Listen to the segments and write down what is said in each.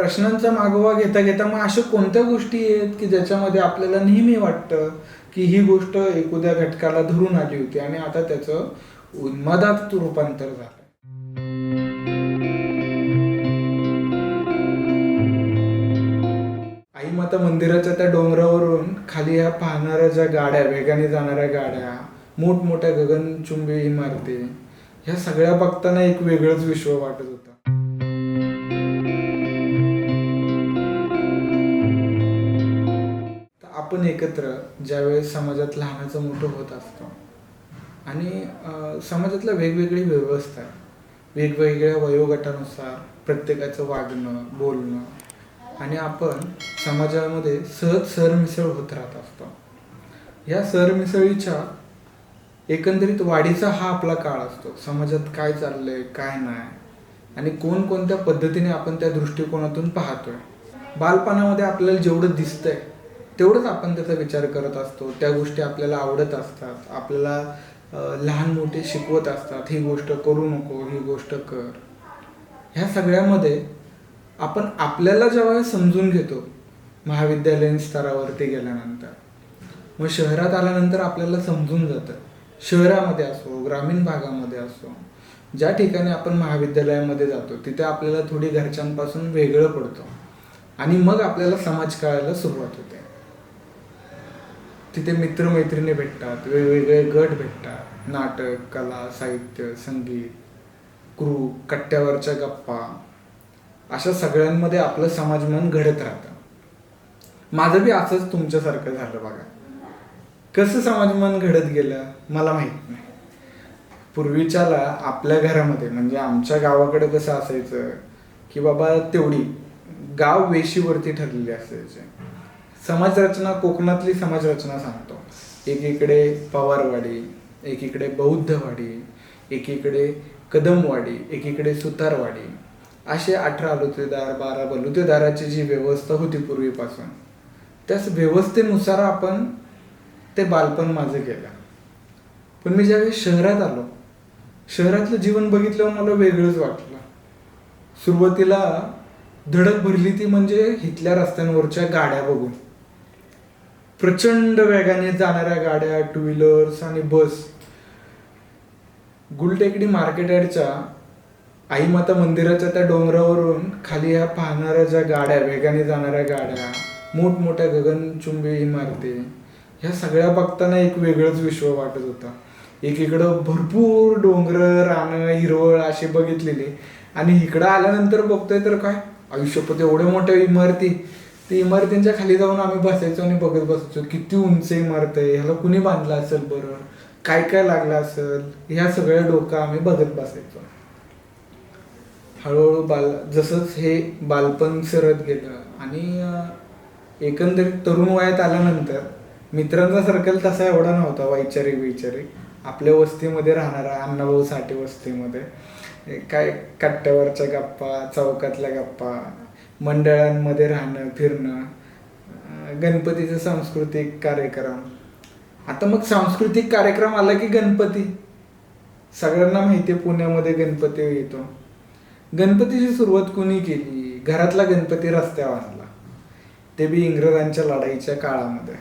प्रश्नांचा मागोवा घेता घेता मग अशा कोणत्या गोष्टी आहेत की ज्याच्यामध्ये आपल्याला नेहमी वाटतं की ही गोष्ट एखाद्या घटकाला धरून आली होती आणि आता त्याचं उन्मादात रूपांतर झालं आई माता मंदिराच्या त्या डोंगरावरून खाली ह्या पाहणाऱ्या ज्या गाड्या वेगाने जाणाऱ्या गाड्या मोठमोठ्या गगनचुंबी इमारती ह्या सगळ्या बघताना एक वेगळंच विश्व वाटत होतं. आपण एकत्र ज्यावेळेस समाजात लहानाचं मोठं होत असतो. आणि समाजातल्या वेगवेगळी व्यवस्था आहे वेगवेगळ्या वयोगटानुसार प्रत्येकाचं वागणं बोलणं आणि आपण समाजामध्ये सहज सरमिसळ होत राहत असतो. या सरमिसळीच्या एकंदरीत वाढीचा हा आपला काळ असतो. समाजात काय चाललंय काय नाही आणि कोणकोणत्या पद्धतीने आपण त्या दृष्टिकोनातून पाहतोय. बालपणामध्ये आपल्याला जेवढं दिसतंय तेवढंच आपण त्याचा विचार करत असतो. त्या गोष्टी आपल्याला आवडत असतात. आपल्याला लहान मोठे शिकवत असतात. ही गोष्ट करू नको ही गोष्ट कर. ह्या सगळ्यामध्ये आपण आपल्याला जेव्हा समजून घेतो महाविद्यालयीन स्तरावरती गेल्यानंतर मग शहरात आल्यानंतर आपल्याला समजून जातं. शहरामध्ये असो ग्रामीण भागामध्ये असो ज्या ठिकाणी आपण महाविद्यालयामध्ये जातो तिथे आपल्याला थोडी घरच्यांपासून वेगळं पडतो. आणि मग आपल्याला समाज कळायला सुरुवात होते. तिथे मित्रमैत्रिणी भेटतात वेगवेगळे गट भेटतात. नाटक कला साहित्य संगीत क्रू कट्ट्यावरच्या गप्पा. अशा सगळ्यांमध्ये आपलं समाजमन घडत राहतं. माझं बी असंच तुमच्यासारखं झालं बघा. कसं समाजमन घडत गेलं मला माहीत नाही. पूर्वीच्याला आपल्या घरामध्ये म्हणजे आमच्या गावाकडे कसं असायचं की बाबा तेवढी गाव वेशीवरती ठरलेली असायचे. समाजरचना कोकणातली समाजरचना सांगतो. एकीकडे पवारवाडी एकीकडे बौद्धवाडी एकीकडे कदमवाडी एकीकडे सुतारवाडी. असे अठरा बलुतेदार बारा बलुतेदाराची जी व्यवस्था होती पूर्वीपासून त्याच व्यवस्थेनुसार आपण ते बालपण माझं केलं. पण मी ज्यावेळेस शहरात आलो शहरातलं जीवन बघितल्यावर मला वेगळंच वाटलं. सुरुवातीला धडक भरली ती म्हणजे इथल्या रस्त्यांवरच्या गाड्या बघून. प्रचंड वेगाने जाणाऱ्या गाड्या टू व्हीलर्स आणि बस गुलटेकडी मार्केट आईमाता मंदिराच्या त्या डोंगरावरून खाली ह्या पाहणाऱ्या ज्या गाड्या वेगाने जाणाऱ्या गाड्या मोठमोठ्या गगनचुंबी इमारती ह्या सगळ्या बघताना एक वेगळंच विश्व वाटत होता. एकीकडं भरपूर डोंगर रानं हिरवळ अशी बघितलेली आणि इकडं आल्यानंतर बघतोय तर काय आयुष्यपत एवढ्या मोठ्या इमारती ते इमारतींच्या खाली जाऊन आम्ही बसायचो आणि बघत बसायचो किती उंच इमारत आहे ह्याला कुणी बांधलं असेल बरं? काय काय लागलं असेल? ह्या सगळ्या डोकं आम्ही बघत बसायचो. हळूहळू बाल जसंच हे बालपण सरत गेलं आणि एकंदरीत तरुण वयात आल्यानंतर मित्रांचा सर्कल तसा एवढा नव्हता वैचारिक वैचारिक आपल्या वस्तीमध्ये राहणारा अण्णाभाऊ साठे वस्तीमध्ये. काय कट्ट्यावरच्या गप्पा चौकातल्या गप्पा मंडळांमध्ये राहणं फिरणं गणपतीचं सांस्कृतिक कार्यक्रम. आता मग सांस्कृतिक कार्यक्रम आला की गणपती? सगळ्यांना माहिती आहे पुण्यामध्ये गणपती येतो. गणपतीची सुरुवात कुणी केली? घरातला गणपती रस्त्यावर आणला. ते बी इंग्रजांच्या लढाईच्या काळामध्ये.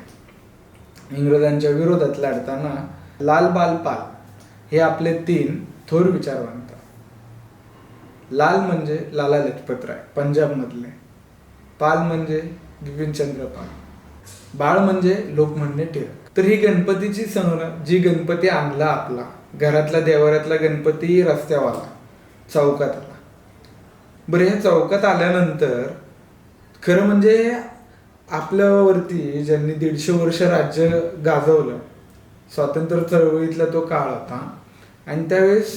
इंग्रजांच्या विरोधात लढताना लाल बाल पाल हे आपले तीन थोर विचारवंत. लाल म्हणजे लाला लजपतराय पंजाबमधले पाल म्हणजे बिपिनचंद्र पाल. बाळ म्हणजे लोकमान्य टिळक. तर ही गणपतीची सण जी गणपती आणला आपला घरातला देवाऱ्यातला गणपती रस्त्यावर आला चौकात आला बरं ह्या चौकात आल्यानंतर खरं म्हणजे आपल्यावरती ज्यांनी दीडशे वर्ष राज्य गाजवलं स्वातंत्र्य चळवळीतला तो काळ होता आणि त्यावेळेस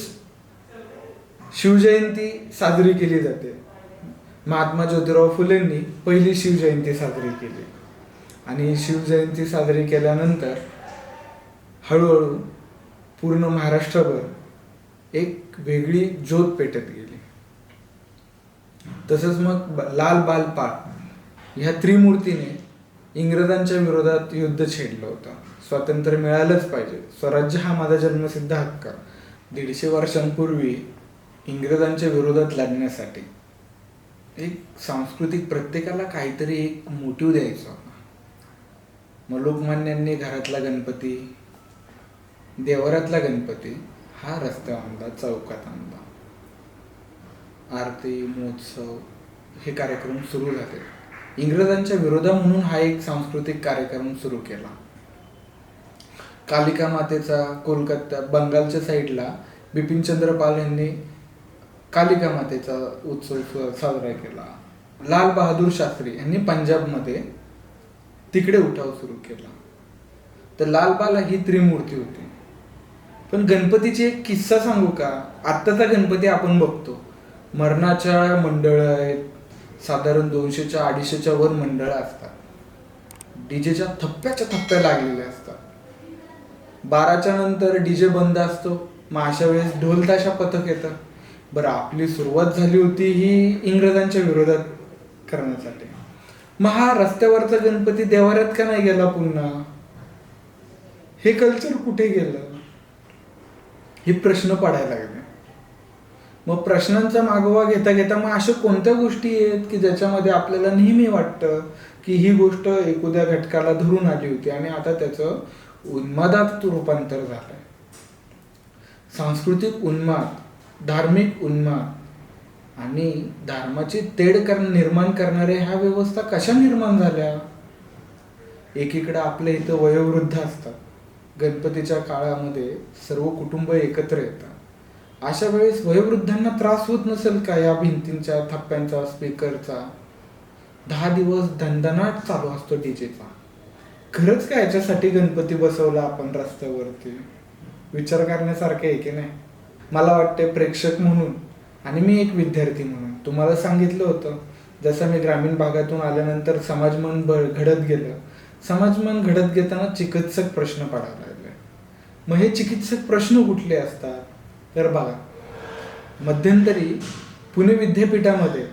शिवजयंती साजरी केली जाते. महात्मा ज्योतिराव फुलेंनी पहिली शिवजयंती साजरी केली. आणि शिवजयंती साजरी केल्यानंतर हळूहळू पूर्ण महाराष्ट्रभर एक वेगळी ज्योत पेटत गेली. तसंच मग लाल बाल पाट ह्या त्रिमूर्तीने इंग्रजांच्या विरोधात युद्ध छेडलं होतं. स्वातंत्र्य मिळालंच पाहिजे. स्वराज्य हा माझा जन्मसिद्ध हक्क. दीडशे वर्षांपूर्वी इंग्रजांच्या विरोधात लढण्यासाठी. एक सांस्कृतिक प्रत्येकाला काहीतरी एक मोटिव द्यायचा होता. मग लोकमान्यांनी घरातला गणपती देवरातला गणपती हा रस्त्यावर आणला चौकात आणला. आरती महोत्सव हे कार्यक्रम सुरू झाले. इंग्रजांच्या विरोधा म्हणून हा एक सांस्कृतिक कार्यक्रम सुरू केला. कालिका मातेचा कोलकाता बंगालच्या साईडला बिपिनचंद्र पाल यांनी कालिका मातेचा उत्सव साजरा केला. लाल बहादूर शास्त्री यांनी पंजाबमध्ये तिकडे उठाव सुरू केला. तर लालबाला ही त्रिमूर्ती होती. पण गणपतीची एक किस्सा सांगू का? आत्ताचा गणपती आपण बघतो. मरणाच्या मंडळ आहेत. साधारण दोनशेच्या अडीचशेच्या वर मंडळ असतात. डीजेच्या थप्प्याच्या थप्प्या लागलेल्या असतात. बाराच्या नंतर डीजे बंद असतो. मग अशा वेळेस ढोलताशा पथक येतं. बरं आपली सुरुवात झाली होती ही इंग्रजांच्या विरोधात करण्यासाठी. मग हा रस्त्यावरचा गणपती देवाऱ्यात का नाही गेला पुन्हा? हे कल्चर कुठे गेलं? हे प्रश्न पडायला लागले. मग प्रश्नांचा मागोवा घेता घेता मग अशा कोणत्या गोष्टी आहेत की ज्याच्यामध्ये आपल्याला नेहमी वाटतं की ही गोष्ट एखाद्या घटकाला धरून आली होती आणि आता त्याचं उन्मादात रूपांतर झालंय? सांस्कृतिक उन्माद धार्मिक उन्माद आणि धर्माची तेढ कर निर्माण करणारे ह्या व्यवस्था कशा निर्माण झाल्या? एकीकडे आपल्या इथं वयोवृद्ध असतात. गणपतीच्या काळामध्ये सर्व कुटुंब एकत्र येतात. अशा वेळेस वयोवृद्धांना त्रास होत नसेल का या भिंतींच्या थप्प्यांचा स्पीकरचा? दहा दिवस दणदणाट चालू असतो डीजेचा. खरंच का याच्यासाठी गणपती बसवला आपण रस्त्यावरती? विचार करण्यासारखे आहे की नाही? मला वाटते प्रेक्षक म्हणून आणि मी एक विद्यार्थी म्हणून. तुम्हाला सांगितलं होतं जसं मी ग्रामीण भागातून आल्यानंतर समाजमन ब घडत गेलं. समाजमन घडत घेताना चिकित्सक प्रश्न पडायला लागले. मग हे चिकित्सक प्रश्न कुठले असतात? तर बघा मध्यंतरी पुणे विद्यापीठामध्ये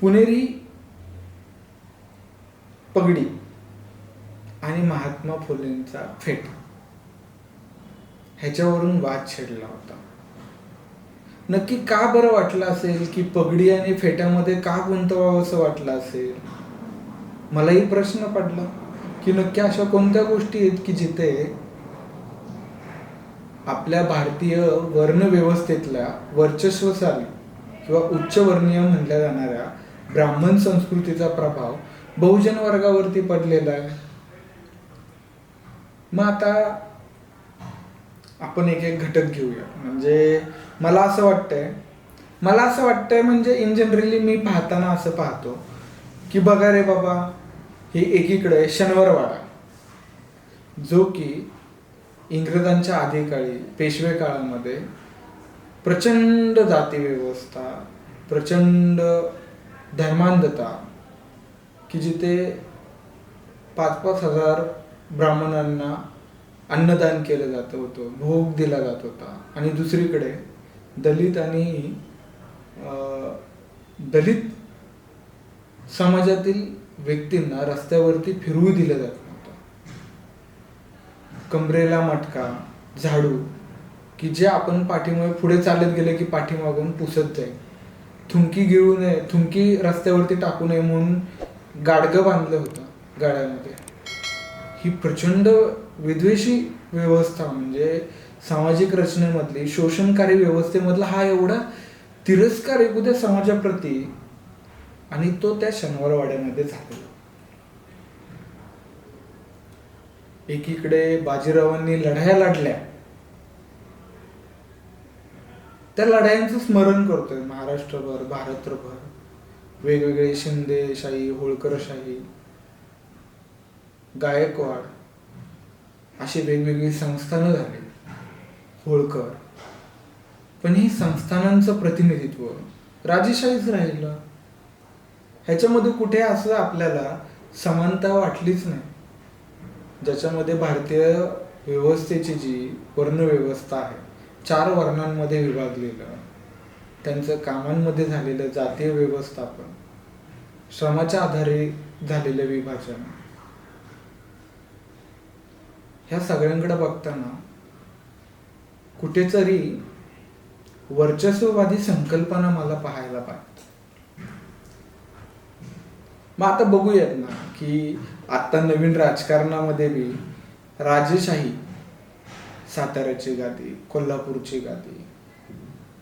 पुणेरी पगडी आणि महात्मा फुलेंचा फेट. ह्याच्यावरून वाद छेडला होता. नक्की का बरं वाटलं असेल? की पगडी आणि फेट्यामध्ये का गुंतवावं असं वाटलं असेल? मलाही प्रश्न पडला की नक्की अशा कोणत्या गोष्टी आहेत की जिथे आपल्या भारतीय वर्ण व्यवस्थेतल्या वर्चस्वशाली किंवा उच्चवर्णीय म्हणल्या जाणाऱ्या ब्राह्मण संस्कृतीचा प्रभाव बहुजन वर्गावरती पडलेला आहे? मग आता आपण एक एक घटक घेऊया. म्हणजे मला असं वाटतंय मला असं वाटतंय म्हणजे इन जनरली मी पाहताना असं पाहतो की बघा रे बाबा हे एकीकडे शनिवारवाडा जो की इंग्रजांच्या आधीकाळी पेशवे काळामध्ये प्रचंड जाती व्यवस्था प्रचंड धर्मांधता की जिथे पाच पाच हजार ब्राह्मणांना अन्नदान केलं जात होतं भोग दिला जात होता. आणि दुसरीकडे दलित आणि अं, दलित समाजातील व्यक्तींना रस्त्यावरती फिरवू दिलं जात नव्हतं. कमरेला मटका झाडू की जे आपण पाठीमुळे पुढे चालत गेले की पाठीमागून पुसत जाईल. थुंकी गिळू नये थुंकी रस्त्यावरती टाकू नये म्हणून गाडगं बांधलं होतं गाड्यामध्ये. ही प्रचंड विद्वेषी व्यवस्था म्हणजे सामाजिक रचनेमधली शोषणकारी व्यवस्थेमधला हा एवढा तिरस्कार एकूद्या समाजाप्रती आणि तो त्या शनिवारवाड्यामध्ये झालेला. एकीकडे बाजीरावांनी लढाया लढल्या. त्या लढायांचं स्मरण करतोय महाराष्ट्रभर भारतभर. वेगवेगळे शिंदेशाही होळकरशाही गायकवाड. अशी वेगवेगळी संस्थानं झाली. होळकर. पण ही संस्थानांचं प्रतिनिधित्व राजेशाहीच राहिलं. ह्याच्यामध्ये कुठे असं आपल्याला समानता वाटलीच नाही. ज्याच्यामध्ये भारतीय व्यवस्थेची जी वर्णव्यवस्था आहे चार वर्णांमध्ये विभागलेलं त्यांचं कामांमध्ये झालेलं जातीय व्यवस्थापन श्रमाच्या आधारे झालेलं विभाजन ह्या सगळ्यांकडे बघताना कुठेतरी वर्चस्ववादी संकल्पना मला पाहायला पाहिजे. मग आता बघूयात ना की आता नवीन राजकारणामध्ये बी राजेशाही साताऱ्याची गादी कोल्हापूरची गादी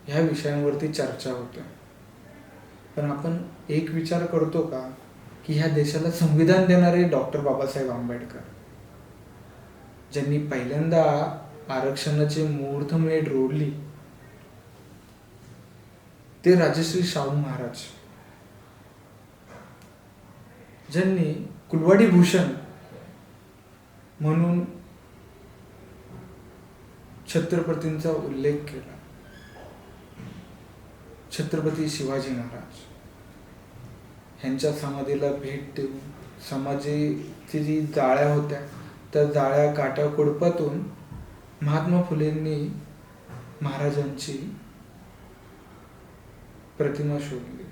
ह्या विषयांवरती चर्चा होते. पण आपण एक विचार करतो का की ह्या देशाला संविधान देणारे डॉक्टर बाबासाहेब आंबेडकर. ज्यांनी पहिल्यांदा आरक्षणाचे मुहूर्तमेढ रोडली ते राजश्री शाहू महाराज. ज्यांनी कुलवाडी भूषण म्हणून छत्रपतींचा उल्लेख केला. छत्रपती शिवाजी महाराज ह्यांच्या समाधीला भेट देऊन समाजीची जी जाळ्या होत्या त्या जाळ्या काट्या कुडपातून महात्मा फुलेंनी महाराजांची प्रतिमा शोधली.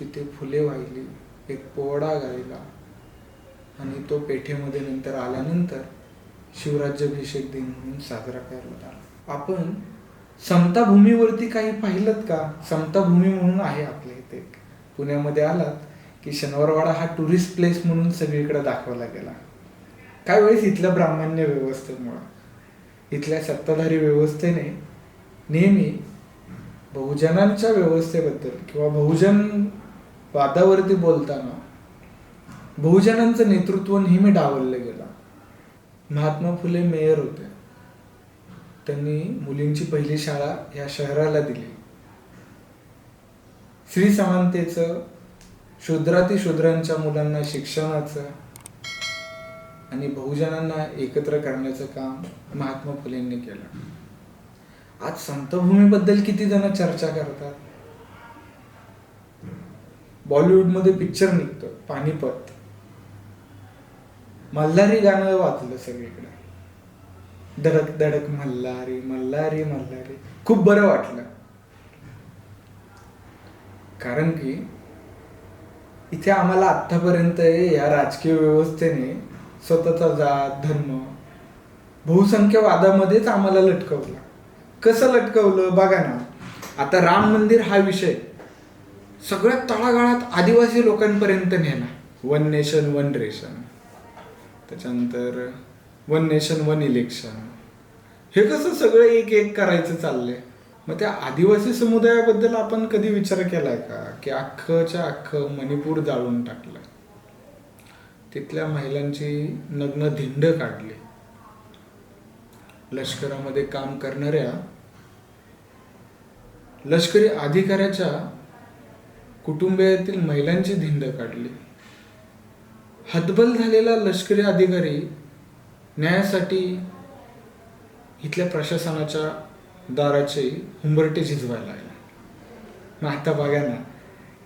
तिथे फुले वाहिली एक पोवाडा गायला आणि तो पेठेमध्ये नंतर आल्यानंतर शिवराज्याभिषेक दिन म्हणून साजरा करण्यात आला. आपण समताभूमीवरती काही पाहिलं का? समताभूमी म्हणून आहे आपल्या इथे पुण्यामध्ये आलात की शनिवारवाडा हा टुरिस्ट प्लेस म्हणून सगळीकडे दाखवला गेला. काय वेळेस इथल्या ब्राह्मण्य व्यवस्थेमुळं इथल्या सत्ताधारी व्यवस्थेने नेहमी बहुजनांच्या व्यवस्थेबद्दल किंवा बहुजन वादावरती बोलताना बहुजनांचं नेतृत्व नेहमी डावललं गेलं. महात्मा फुले मेयर होते. त्यांनी मुलींची पहिली शाळा या शहराला दिली. श्री समानतेचं शूद्राती शूद्रांच्या मुलांना शिक्षणाचं आणि बहुजनांना एकत्र करण्याचं काम महात्मा फुलेंनी केलं. आज संतभूमीबद्दल किती जण चर्चा करतात? बॉलिवूडमध्ये पिक्चर निघतो पानिपत. मल्हारी गाणं वाचलं सगळीकडे. धडक धडक मल्हारी मल्हारी मल्हारी. खूप बरं वाटलं. कारण की इथे आम्हाला आतापर्यंत या राजकीय व्यवस्थेने स्वतःचा जात धर्म बहुसंख्यवादामध्येच आम्हाला लटकवलं. कसं लटकवलं? बघा ना. आता राम मंदिर हा विषय सगळ्यात तळागाळात आदिवासी लोकांपर्यंत नेला वन नेशन वन रेशन. त्याच्यानंतर वन नेशन वन इलेक्शन. हे कसं सगळं एक एक करायचं चाललंय? मग त्या आदिवासी समुदायाबद्दल आपण कधी विचार केलाय का? की अख्खच्या अख्खं मणिपूर जाळून टाकलं. तिथल्या महिलांची नग्न धिंड काढली. लष्करामध्ये काम करणाऱ्या लष्करी अधिकाऱ्याच्या कुटुंबियातील महिलांची धिंड काढली. हतबल झालेला लष्करी अधिकारी न्यायासाठी इथल्या प्रशासनाच्या दाराचे हुंबरटे झिजवायला लागले. मग आता बघा ना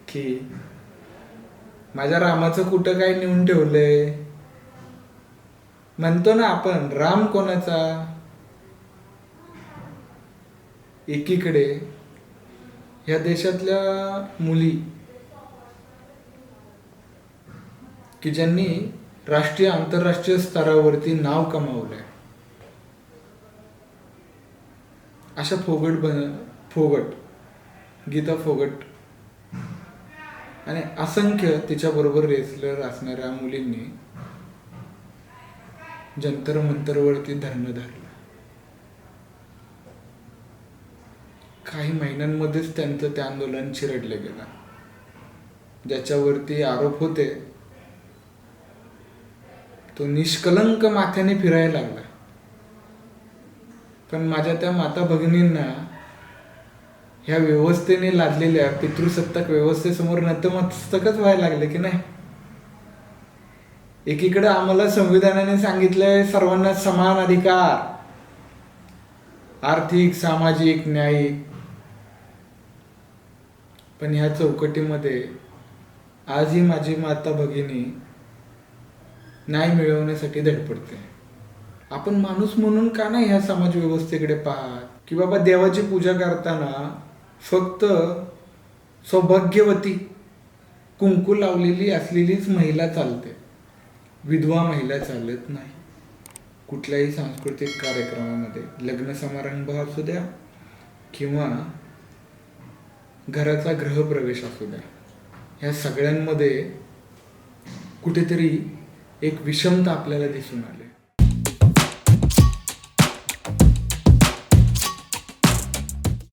की माझ्या रामाचं कुठं काय नेऊन ठेवलंय? म्हणतो ना आपण राम कोणाचा? एकीकडे. ह्या देशातल्या मुली. की ज्यांनी राष्ट्रीय आंतरराष्ट्रीय स्तरावरती नाव कमावलंय. अशा फोगट बन फोगट गीता फोगट. आणि असंख्य तिच्याबरोबर रेसलर असणाऱ्या मुलींनी जंतर मंतरवरती धरणं धरलं. काही महिन्यांमध्येच त्यांचं ते आंदोलन चिरडलं गेलं. ज्याच्यावरती आरोप होते तो निष्कलंक माथ्याने फिरायला लागला. पण माझ्या त्या माता भगिनींना ह्या व्यवस्थेने लादलेल्या पितृसत्ताक व्यवस्थेसमोर नतमस्तकच व्हायला लागले की नाही? एकीकडे आम्हाला संविधानाने सांगितलंय सर्वांना समान अधिकार आर्थिक सामाजिक न्यायिक. पण ह्या चौकटीमध्ये आजही माझी माता भगिनी न्याय मिळवण्यासाठी धडपडते. आपण माणूस म्हणून का नाही ह्या समाज व्यवस्थेकडे पाहत? की बाबा देवाची पूजा करताना फक्त सौभाग्यवती कुंकू लावलेली असलेलीच महिला चालते. विधवा महिला चालत नाही. कुठल्याही सांस्कृतिक कार्यक्रमामध्ये लग्न समारंभ असू द्या किंवा घराचा गृहप्रवेश असू द्या ह्या सगळ्यांमध्ये कुठेतरी एक विषमता आपल्याला दिसून आली.